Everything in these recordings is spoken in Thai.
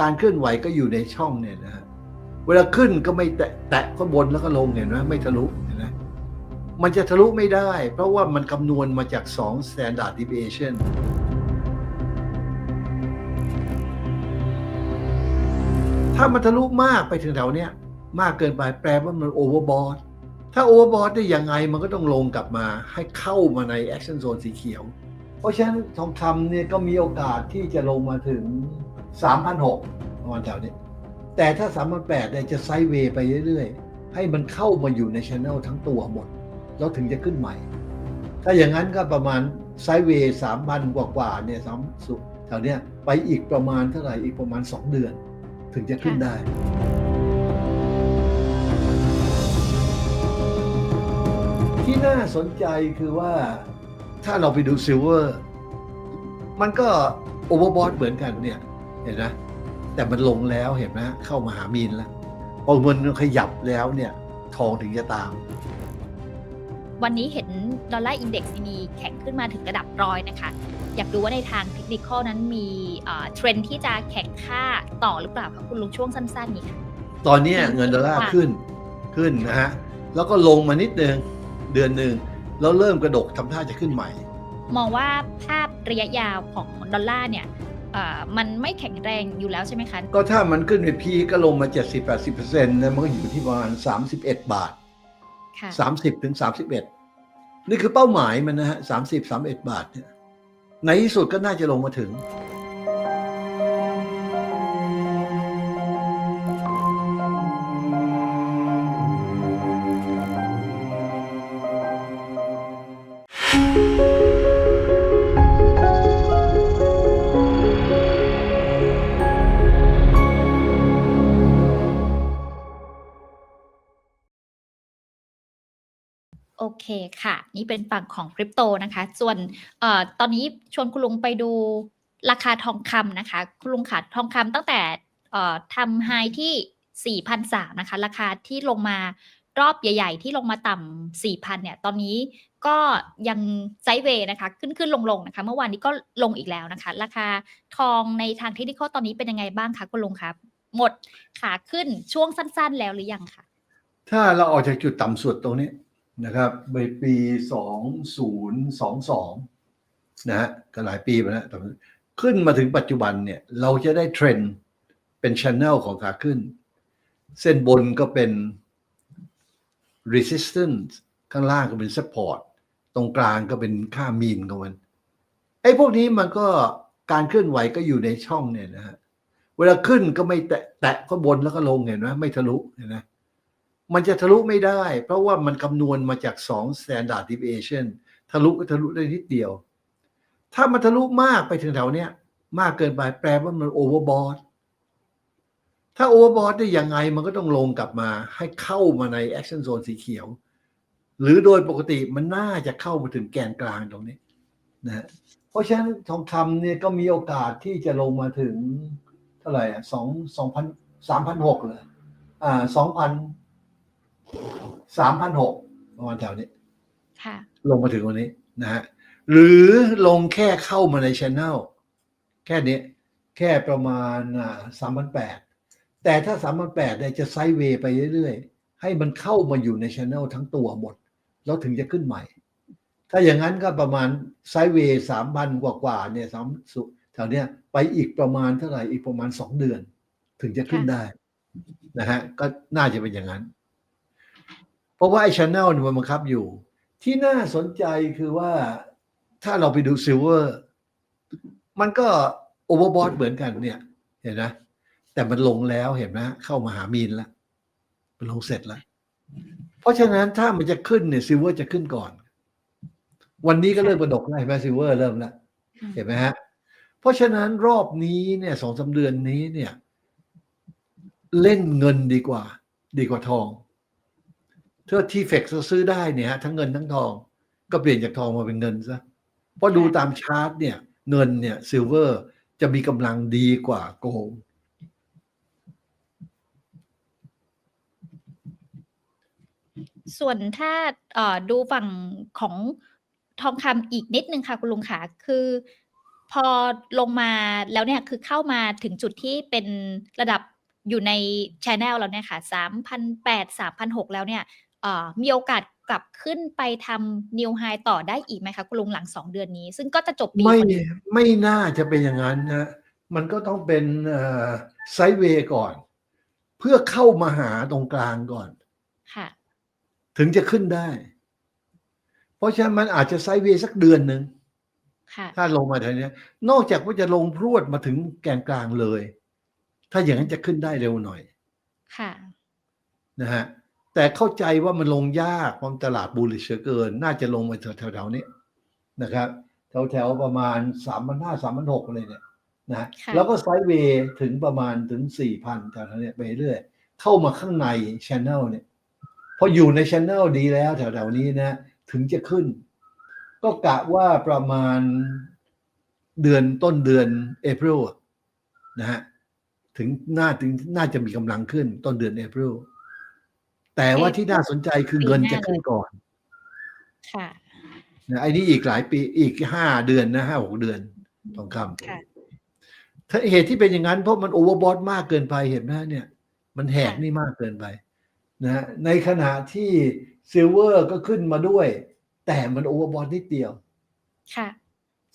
การเคลื่อนไหวก็อยู่ในช่องเนี่ยนะฮะเวลาขึ้นก็ไม่แตะแตะข้บนแล้วก็ลงเห็นไหมไม่ทะลุเห็นไหมมันจะทะลุไม่ได้ เพราะว่ามันคำนวณมาจาก2 standard deviation ถ้ามันทะลุมากไปถึงแถวเนี้ยมากเกินไปแปลว่ามันโอเวอร์บอทถ้าโอเวอร์บอทได้ยังไงมันก็ต้องลงกลับมาให้เข้ามาใน action zone สีเขียว เพราะฉะนั้นทองคำเนี่ยก็มีโอกาสที่จะลงมาถึง 3,600ประมาณแถวนี้ แต่ถ้า3,800เนี่ยจะไซด์เวย์ไปเรื่อยๆ ให้มันเข้ามาอยู่ในช anel ทั้งตัวหมด แล้วถึงจะขึ้นใหม่ ถ้าอย่างนั้นก็ประมาณไซด์เวย์3,000กว่าๆเนี่ยสามสุดแถวเนี้ยไปอีกประมาณเท่าไหร่อีกประมาณ2เดือน ถึงจะขึ้นได้ที่น่าสนใจคือว่าถ้าเราไปดูซิลเวอร์ มันก็โอเวอร์บอทเหมือนกันเนี่ย เห็นไหมแต่มันลงแล้วเห็นไหมเข้ามาหามีนแล้วพอมันขยับแล้วเนี่ย ทองถึงจะตาม วันนี้เห็นดอลลาร์อินเด็กซ์มีแข็งขึ้นมาถึงระดับร้อยนะคะ อยากดูว่าในทางเทคนิคนั้นมีเทรนที่จะแข่งค่าต่อหรือเปล่าคะคุณลุงช่วงสั้นๆนี้ค่ะตอนเนี้ยอืมเงินดอลลาร์ค่ะขึ้นขึ้นนะฮะแล้วก็ลงมานิดนึงเดือนหนึ่งแล้วเริ่มกระดกทำท่าจะขึ้นใหม่ มองว่าภาพระยะยาวของดอลลาร์เนี่ยเอ่อ มันไม่แข็งแรงอยู่แล้วใช่ไหมคะ ก็ถ้ามันขึ้นไปพีก็ลงมา 70-80%นะมันก็อยู่ที่ประมาณ 31 บาทค่ะ30ถึง31 นี่คือเป้าหมายมันนะฮะ30 31 บาทเนี่ยในที่สุดก็น่าจะลงมาถึง เคค่ะ นี่เป็นฝั่งของคริปโตนะคะ ส่วนเอ่อตอนนี้ชวนคุณลุงไปดูราคาทองคำนะคะ คุณลุงขาดทองคำตั้งแต่เอ่อทำไฮที่4,003นะคะ ราคาที่ลงมารอบใหญ่ ๆ ที่ลงมาต่ำ4,000เนี่ย ตอนนี้ก็ยังไซด์เวย์นะคะ ขึ้นขึ้นลงลงนะคะ เมื่อวานนี้ก็ลงอีกแล้วนะคะ ราคาทองในทางเทคนิคตอนนี้เป็นยังไงบ้างคะคุณลุงครับหมดขาขึ้นช่วงสั้น ๆ แล้วหรือยังคะถ้าเราออกจากจุดต่ำสุดตรงนี้ นะครับในปี 2022 นะฮะก็หลายปีมาแล้วแต่ขึ้นมาถึงปัจจุบันเนี่ย เราจะได้เทรนด์เป็นช anel ของขาขึ้น เส้นบนก็เป็น resistance ข้างล่างก็เป็น support ตรงกลางก็เป็นค่ามีนของมันไอ้พวกนี้มันก็การเคลื่อนไหวก็อยู่ในช่องเนี่ยนะฮะเวลาขึ้นก็ไม่แตะแตะข้บนแล้วก็ลงเห็นไหมไม่ทะลุเห็นไหม มันจะทะลุไม่ได้ เพราะว่ามันคำนวณมาจาก2 standard deviation ทะลุก็ทะลุได้นิดเดียว ถ้ามันทะลุมากไปถึงแถวเนี้ยมากเกินไปแปลว่ามันโอเวอร์บอทถ้าโอเวอร์บอทได้ยังไงมันก็ต้องลงกลับมาให้เข้ามาใน action zone สีเขียว หรือโดยปกติมันน่าจะเข้ามาถึงแกนกลางตรงนี้นะฮะเพราะฉะนั้นทองคำเนี่ยก็มีโอกาสที่จะลงมาถึงเท่าไหร่อะสองสองพันสามพันหกเลยอ่าสองพัน สามพันหกประมาณแถวนี้ค่ะลงมาถึงวันนี้นะฮะหรือลงแค่เข้ามาในช anel แค่นี้ แค่ประมาณสามพันแปดแต่ถ้าสามพันแปดเนี่ยจะไซด์เวย์ไปเรื่อยๆ ให้มันเข้ามาอยู่ในช anel ทั้งตัวหมด แล้วถึงจะขึ้นใหม่ ถ้าอย่างนั้นก็ประมาณไซด์เวย์สามพันกว่าๆเนี่ยสามสุแถวเนี้ยไปอีกประมาณเท่าไหร่อีกประมาณสองเดือน ถึงจะขึ้นค่ะได้นะฮะก็น่าจะเป็นอย่างนั้นเพ ราะว่าไอ้ช anel เนี่ยมันบังคับอยู่ ที่น่าสนใจคือว่าถ้าเราไปดูซิลเวอร์มันก็โอเวอร์บอทเหมือนกันเนี่ย เห็นไหมแต่มันลงแล้วเห็นไหมเข้ามาหามีนแล้วมันลงเสร็จแล้ว เพราะฉะนั้นถ้ามันจะขึ้นเนี่ยซิลเวอร์จะขึ้นก่อน วันนี้ก็เริ่มกระดกแล้วเห็นไหมซิลเวอร์เริ่มแล้วเห็นไหมฮะ เพราะฉะนั้นรอบนี้เนี่ยสองสาเดือนนี้เนี่ย เล่นเงินดีกว่า ดีกว่าทอง ถ้าที่เฟกซื้อได้เนี่ยฮะทั้งเงินทั้งทอง ก็เปลี่ยนจากทองมาเป็นเงินซะเพราะดูตามชาร์ตเนี่ย เงินเนี่ยซิลเวอร์จะมีกำลังดีกว่าโกลด์ส่วนถ้าดูฝั่งของทองคำอีกนิดนึงค่ะ คุณลุงค่ะ คือพอลงมาแล้วเนี่ยคือเข้ามาถึงจุดที่เป็นระดับอยู่ในช anel แล้วเนี่ยค่ะ3,800 3,600แล้วเนี่ย มีโอกาสกลับขึ้นไปทำ new high ต่อได้อีกไหมคะคุณลุงหลัง2เดือนนี้ ซึ่งก็จะจบปีไม่พอดีไม่น่าจะเป็นอย่างนั้นนะมันก็ต้องเป็นไซด์เวย์ก่อน เพื่อเข้ามาหาตรงกลางก่อน ค่ะ ถึงจะขึ้นได้ เพราะฉะนั้นมันอาจจะไซด์เวย์สักเดือนหนึ่งค่ะถ้าลงมาทางเนี้ยนอกจากว่าจะลงพรวดมาถึงแกนกลางเลย ถ้าอย่างนั้นจะขึ้นได้เร็วหน่อย ค่ะ นะฮะ แต่เข้าใจว่ามันลงยากความตลาดบูลลิชเกิน น่าจะลงมาแถวๆนี้นะครับ แถวๆประมาณสามพันห้าสามพันหกอะไรเนี่ยนะฮะค่ะแล้วก็ไซด์เวย์ถึงประมาณถึงสี่พันแถวๆเนี้ยไปเรื่อย เข้ามาข้างในช anel เนี่ยพออยู่ในช anel ดีแล้วแถวๆนี้นะ ถึงจะขึ้น ก็กะว่าประมาณเดือนต้นเดือนเอพ i l นะฮะถึงน่าถึงน่าจะมีกำลังขึ้นต้นเดือนเอพ i l แต่ว่าที่น่าสนใจคือเงินจะขึ้นก่อน ค่ะนะไอ้นี่อีกหลายปีอีกห้าเดือนนะห้าหกเดือนทองคค่ะำถ้าเหตุที่เป็นอย่างนั้นเพราะมันโอเวอร์บอทมากเกินไปเห็นไหมฮะเนี่ย มันแหกค่ะนี่มากเกินไปนะฮะในขณะที่ซิลเวอร์ก็ขึ้นมาด้วย แต่มันโอเวอร์บอทนิดเดียว ค่ะ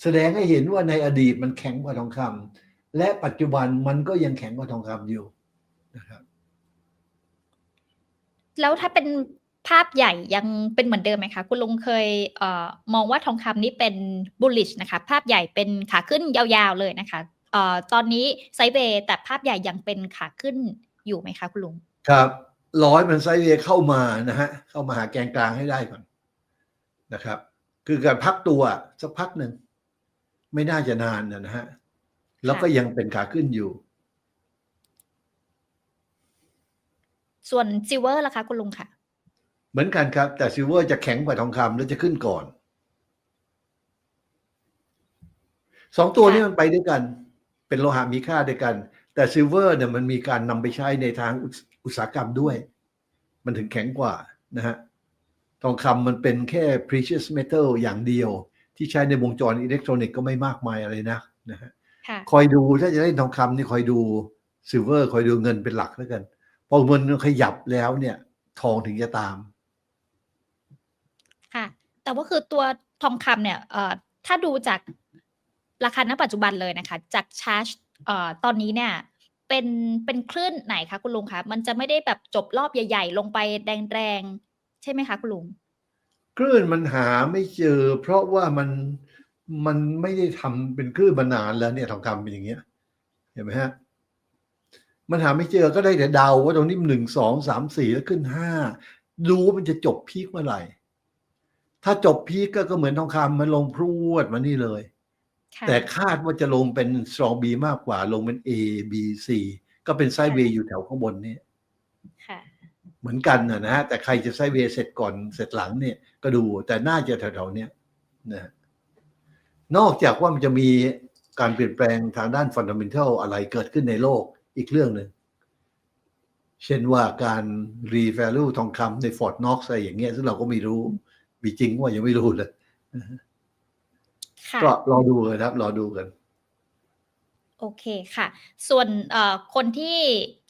แสดงให้เห็นว่าในอดีตมันแข็งกว่าทองคำและปัจจุบันมันก็ยังแข็งกว่าทองคำอยู่นะครับ แล้วถ้าเป็นภาพใหญ่ยังเป็นเหมือนเดิมไหมคะ คุณลุงเคยเอ่อมองว่าทองคำนี้เป็น bullish นะคะ ภาพใหญ่เป็นขาขึ้นยาวๆเลยนะคะเอ่อตอนนี้ไซเวย์แต่ภาพใหญ่ยังเป็นขาขึ้นอยู่ไหมคะคุณลุง ครับร้อยมันไซเวย์เข้ามานะฮะเข้ามาหาแกนกลางให้ได้ก่อนนะครับ คือการพักตัวสักพักหนึ่งไม่น่าจะนานนะฮะแล้วก็ยังเป็นขาขึ้นอยู่ ส่วนซิลเวอร์ล่ะคะคุณลุงค่ะ เหมือนกันครับ แต่ซิลเวอร์จะแข็งกว่าทองคำแล้วจะขึ้นก่อนสองตัวนี้มันไปด้วยกัน เป็นโลหะมีค่าด้วยกัน แต่ซิลเวอร์เนี่ยมันมีการนำไปใช้ในทางอุตอุตสาหกรรมด้วย มันถึงแข็งกว่านะฮะทองคำมันเป็นแค่ precious metal อย่างเดียว ที่ใช้ในวงจรอิเล็กทรอนิกส์ก็ไม่มากมายอะไรนะนะฮะค่ะคอยดูถ้าจะได้ทองคำนี่คอยดูซิลเวอร์คอยดูเงินเป็นหลักแล้วกัน พอเงินขยับแล้วเนี่ย ทองถึงจะตาม ค่ะ แต่ว่าคือตัวทองคำเนี่ยเอ่อถ้าดูจากราคาณปัจจุบันเลยนะคะ จากชาร์จเอ่อตอนนี้เนี่ย เป็นเป็นคลื่นไหนคะคุณลุงคะมันจะไม่ได้แบบจบรอบใหญ่ ๆ ลงไปแดงๆ ใช่ไหมคะคุณลุงคลื่นมันหาไม่เจอ เพราะว่ามันมันไม่ได้ทำเป็นคลื่นมานานแล้วเนี่ยทองคำเป็นอย่างเงี้ยเห็นไหมฮะ มันหาไม่เจอก็ได้แต่เดาว่าตรงนี้หนึ่งสองสามสี่แล้วขึ้นห้าดูว่ามันจะจบพีคเมื่อไหร่ ถ้าจบพีคก็ก็เหมือนทองคำมันลงพรวดมานี่เลยค่ะแต่คาดว่าจะลงเป็น strong B มากกว่าลงเป็น A B C ก็เป็นไซด์เวย์อยู่แถวข้างบนเนี่ยค่ะเหมือนกันนะนะฮะแต่ใครจะไซด์เวย์เสร็จก่อนเสร็จหลังเนี่ย ก็ดูแต่น่าจะแถวๆเนี้ยนะฮะนอกจากว่ามันจะมีการเปลี่ยนแปลงทางด้านฟันดัม e n ทัลอะไรเกิดขึ้นในโลก อีกเรื่องหนึ่ง เช่นว่าการรีแ a ลูทองคำในฟอร์ดน็อกอะไรอย่างเงี้ยซึ่งเราก็ไม่รู้ มีจริงว่ายังไม่รู้เลยค่ะก็รอดูกันครับ รอดูกัน โอเคค่ะ ส่วนเอ่อคนที่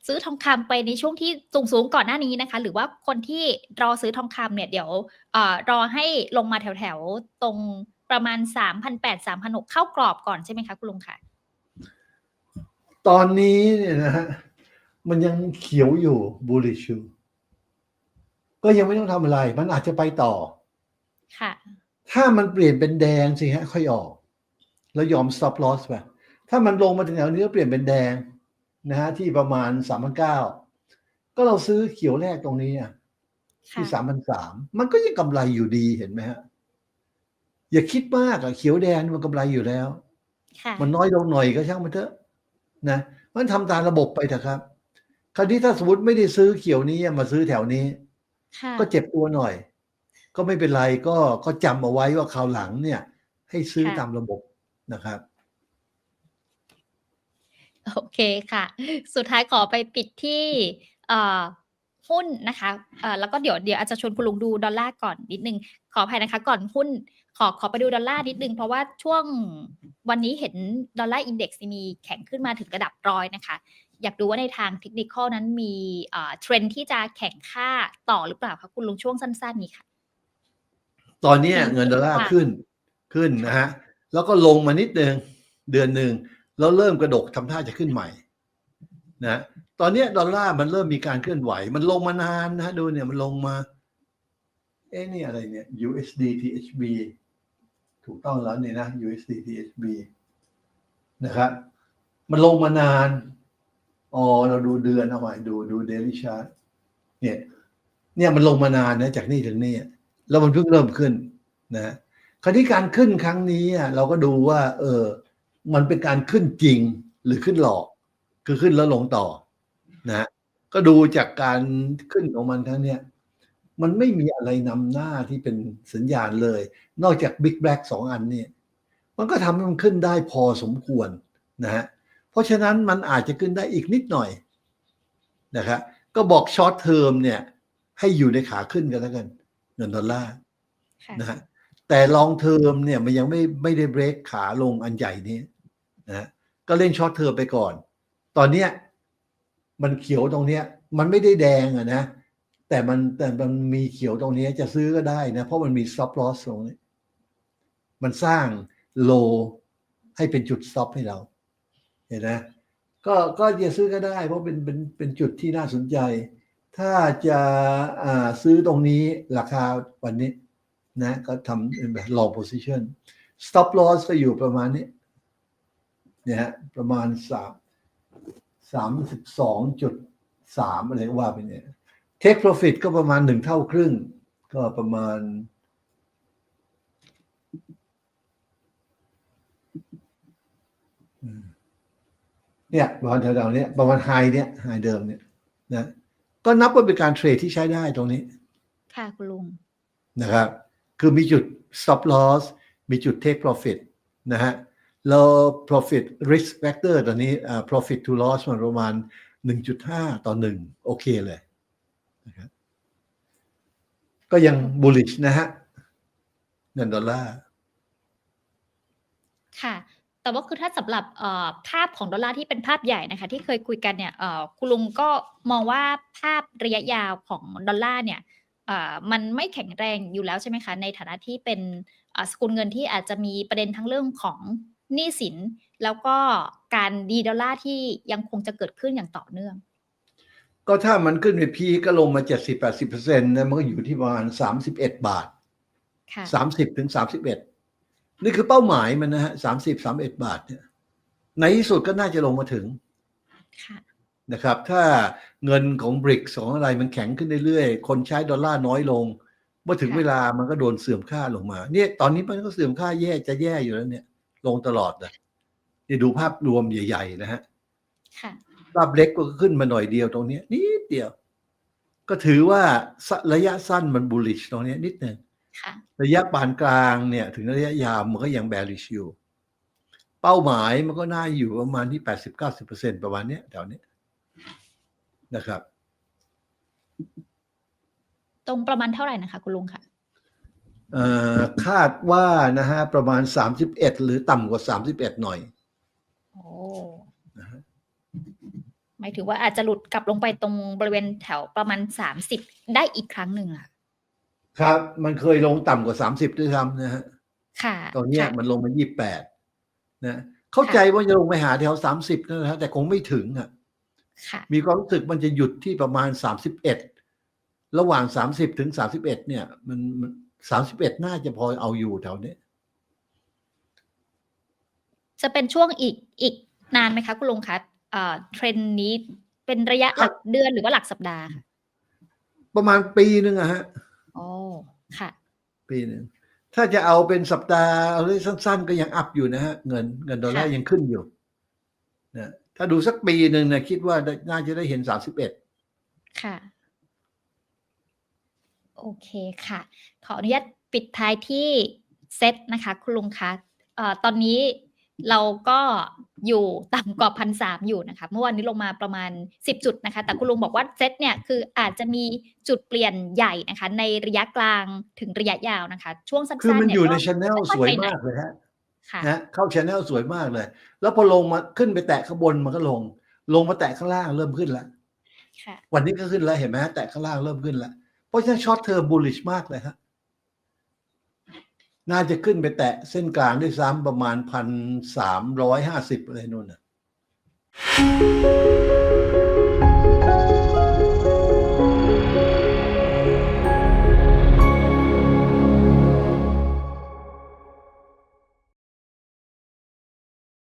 ซื้อทองคำไปในช่วงที่สูงสูงๆก่อนหน้านี้นะคะ หรือว่าคนที่รอซื้อทองคำเนี่ยเดี๋ยวเอ่อรอให้ลงมาแถวๆตรงประมาณ 3,800 3,600เข้ากรอบก่อนใช่ไหมคะ คุณลุงค่ะ ตอนนี้เนี่ยนะฮะมันยังเขียวอยู่บูลิชูก็ยังไม่ต้องทำอะไร มันอาจจะไปต่อ ค่ะ ถ้ามันเปลี่ยนเป็นแดงสิฮะ ค่อยออก แล้วยอม stop loss ไปถ้ามันลงมาถึงแถวนี้แล้วเปลี่ยนเป็นแดงนะฮะที่ประมาณสามพันเก้าก็เราซื้อเขียวแรกตรงนี้อะค่ะที่สามพันสามมันก็ยังกำไรอยู่ดีเห็นไหมฮะ อย่าคิดมากอะเขียวแดงมันกำไรอยู่แล้วค่ะมันน้อยลงหน่อยก็ช่างมันเถอะ นะมันทำตามระบบไปเถอะครับ คราวนี้ถ้าสมมติไม่ได้ซื้อเขียวนี้มาซื้อแถวนี้ค่ะก็เจ็บตัวหน่อย ก็ไม่เป็นไรก็ก็จำเอาไว้ว่าคราวหลังเนี่ย ให้ซื้อค่ะตามระบบนะครับโอเคค่ะ สุดท้ายขอไปปิดที่เอ่อหุ้นนะคะเอ่อแล้วก็เดี๋ยวเดี๋ยวอาจจะชวนคุณลุงดูดอลลาร์ก่อนนิดนึง ขออภัยนะคะ ก่อนหุ้น ขอขอไปดูดอลลาร์นิดนึง เพราะว่าช่วงวันนี้เห็นดอลลาร์อินเด็กซ์มีแข็งขึ้นมาถึงระดับร้อยนะคะ อยากดูว่าในทางเทคนิคอลนั้นมีเอ่อเทรนที่จะแข่งค่าต่อหรือเปล่าคะคุณลุงช่วงสั้นๆนี้ค่ะ ตอนเนี้ยอืมเงินดอลลาร์ค่ะขึ้นขึ้นนะฮะแล้วก็ลงมานิดนึงเดือนหนึ่งแล้วเริ่มกระดกทำท่าจะขึ้นใหม่นะตอนเนี้ยดอลลาร์มันเริ่มมีการเคลื่อนไหว มันลงมานานนะฮะดูเนี่ยมันลงมา เอ๊ะนี่อะไรเนี่ย USD THB ถูกต้องแล้วเนี่ยนะ USD THB นะครับมันลงมานาน อ๋อ เราดูเดือนเอาไว้ดูดูเดลิชาร์ตเนี่ย เนี่ยมันลงมานานนะจากนี่ถึงนี่แล้วมันเพิ่งเริ่มขึ้นนะคราวนี้การขึ้นครั้งนี้อะเราก็ดูว่า เออ มันเป็นการขึ้นจริงหรือขึ้นหลอก คือขึ้นแล้วลงต่อ นะ ก็ดูจากการขึ้นของมันครั้งเนี้ยมันไม่มีอะไรนำหน้าที่เป็นสัญญาณเลย นอกจากบิ๊กแบล็กสองอันเนี่ยมันก็ทำให้มันขึ้นได้พอสมควรนะฮะเพราะฉะนั้นมันอาจจะขึ้นได้อีกนิดหน่อยนะครับก็บอกช็อตเทอมเนี่ย ให้อยู่ในขาขึ้นกันแล้วกันเงินดอลลาร์ค่ะนะฮะแต่ลองเทอมเนี่ยมันยังไม่ไม่ได้เบรกขาลงอันใหญ่นี้นะฮะก็เล่นช็อตเทอมไปก่อน ตอนเนี้ยมันเขียวตรงเนี้ย มันไม่ได้แดงอะนะแต่มันแต่มันมีเขียวตรงเนี้ยจะซื้อก็ได้นะ เพราะมันมี stop loss ตรงนี้ มันสร้างโลให้เป็นจุด stop ให้เรา เห็นนะก็ก็จะซื้อก็ได้ เพราะเป็นเป็นเป็นจุดที่น่าสนใจ ถ้าจะอ่าซื้อตรงนี้ราคาวันนี้นะก็ทำเป็นแบบ long position stop loss ก็อยู่ประมาณนี้เนี่ยฮะประมาณสามสามสิบสองจุดสามอะไรว่าไปเนี่ย take profit ก็ประมาณหนึ่งเท่าครึ่ง ก็ประมาณ เนี่ยประมาณแถวๆเนี้ยประมาณไฮเนี่ยไฮเดิมเนี่ยนะก็นับว่าเป็นการเทรดที่ใช้ได้ตรงนี้ ค่ะคุณลุงนะครับคือมีจุด stop loss มีจุด take profit นะฮะแล้ว profit risk factor ตอนนี้อ่า profit to loss มันประมาณ 1.5 ต่อ 1 โอเคเลยนะครับก็ยัง bullish นะฮะเงินดอลลาร์ค่ะ แต่ว่าคือถ้าสำหรับเอ่อภาพของดอลลาร์ที่เป็นภาพใหญ่นะคะ ที่เคยคุยกันเนี่ยเอ่อคุณลุงก็มองว่าภาพระยะยาวของดอลลาร์เนี่ยเอ่อมันไม่แข็งแรงอยู่แล้วใช่ไหมคะ ในฐานะที่เป็นเอ่อสกุลเงินที่อาจจะมีประเด็นทั้งเรื่องของหนี้สิน แล้วก็การดีดอลลาร์ที่ยังคงจะเกิดขึ้นอย่างต่อเนื่อง ก็ถ้ามันขึ้นไปพีก็ลงมา 70-80%นะมันก็อยู่ที่ประมาณ 31 บาทค่ะ30ถึง31 นี่คือเป้าหมายมันนะฮะ30 31บาทเนี่ยในที่สุดก็น่าจะลงมาถึงค่ะนะครับ ถ้าเงินของบริกสองอะไรมันแข็งขึ้นเรื่อยๆ คนใช้ดอลลาร์น้อยลง เมื่อถึงค่ะเวลามันก็โดนเสื่อมค่าลงมา เนี่ยตอนนี้มันก็เสื่อมค่าแย่จะแย่อยู่แล้วเนี่ย ลงตลอดนะนี่ดูภาพรวมใหญ่ ๆ นะฮะค่ะภาพเล็กก็ขึ้นมาหน่อยเดียวตรงเนี้ยนิดเดียว ก็ถือว่าสระยะสั้นมันบูลลิชตรงเนี้ยนิดหนึ่ง ค่ะระยะปานกลางเนี่ย ถึงระยะยาวมันก็ยังแบริชอยู่เป้าหมายมันก็น่าอยู่ประมาณที่แปดสิบเก้าสิบเปอร์เซ็นประมาณเนี้ยแถวเนี้ยนะครับ ตรงประมาณเท่าไหร่นะคะคุณลุงค่ะเอ่อคาดว่านะฮะประมาณสามสิบเอ็ดหรือต่ำกว่าสามสิบเอ็ดหน่อยโอ้นะฮะหมายถึงว่าอาจจะหลุดกลับลงไปตรงบริเวณแถวประมาณสามสิบได้อีกครั้งหนึ่งอะ ครับ มันเคยลงต่ำกว่าสามสิบด้วยซ้ำนะฮะค่ะตอนเนี้ยค่ะมันลงมายี่แปดนะเข้าใจว่าจะลงไปหาแถวสามสิบนะฮะแต่คงไม่ถึงอะ ค่ะ มีความรู้สึกมันจะหยุดที่ประมาณสามสิบเอ็ดระหว่างสามสิบถึงสามสิบเอ็ดเนี่ย มันสามสิบเอ็ดน่าจะพอเอาอยู่แถวเนี้ยจะเป็นช่วงอีกอีกนานไหมคะ คุณลุงคะเอ่อเทรนด์นี้เป็นระยะหลักเดือนหรือว่าหลักสัปดาห์ค่ะประมาณปีหนึ่งอะฮะ โอ้ค่ะ ปีหนึ่งถ้าจะเอาเป็นสัปดาห์เอาได้สั้น ๆ ก็ยังอัพอยู่นะฮะ เงินเงินดอลลาร์ค่ะยังขึ้นอยู่นะถ้าดูสักปีหนึ่งเนี่ยคิดว่าได้น่าจะได้เห็นสามสิบเอ็ดค่ะ โอเคค่ะ ขออนุญาตปิดท้ายที่เซตนะคะ คุณลุงคะเอ่อตอนนี้ เราก็อยู่ต่ำกว่าพันสามอยู่นะคะ เมื่อวานนี้ลงมาประมาณ 10 จุดนะคะ แต่คุณลุงบอกว่าเซตเนี่ยคืออาจจะมีจุดเปลี่ยนใหญ่นะคะ ในระยะกลางถึงระยะยาวนะคะ ช่วงสั้นๆคือมันเนี่อยู่ก็ในช anel ค่สวยไปไหนมากเลยฮะค่ะนะเข้าช anel สวยมากเลย แล้วพอลงมาขึ้นไปแตะข้างบนมันก็ลง ลงมาแตะข้างล่างเริ่มขึ้นแล้วค่ะวันนี้ก็ขึ้นแล้วเห็นไหมฮะแตะข้างล่างเริ่มขึ้นแล้วเพราะฉะนั้นช็อตเทอมบูลลิชมากเลยฮะ น่าจะขึ้นไปแตะเส้นกลางด้วยซ้ำประมาณพันสามร้อยห้าสิบอะไรนู่นน่ะ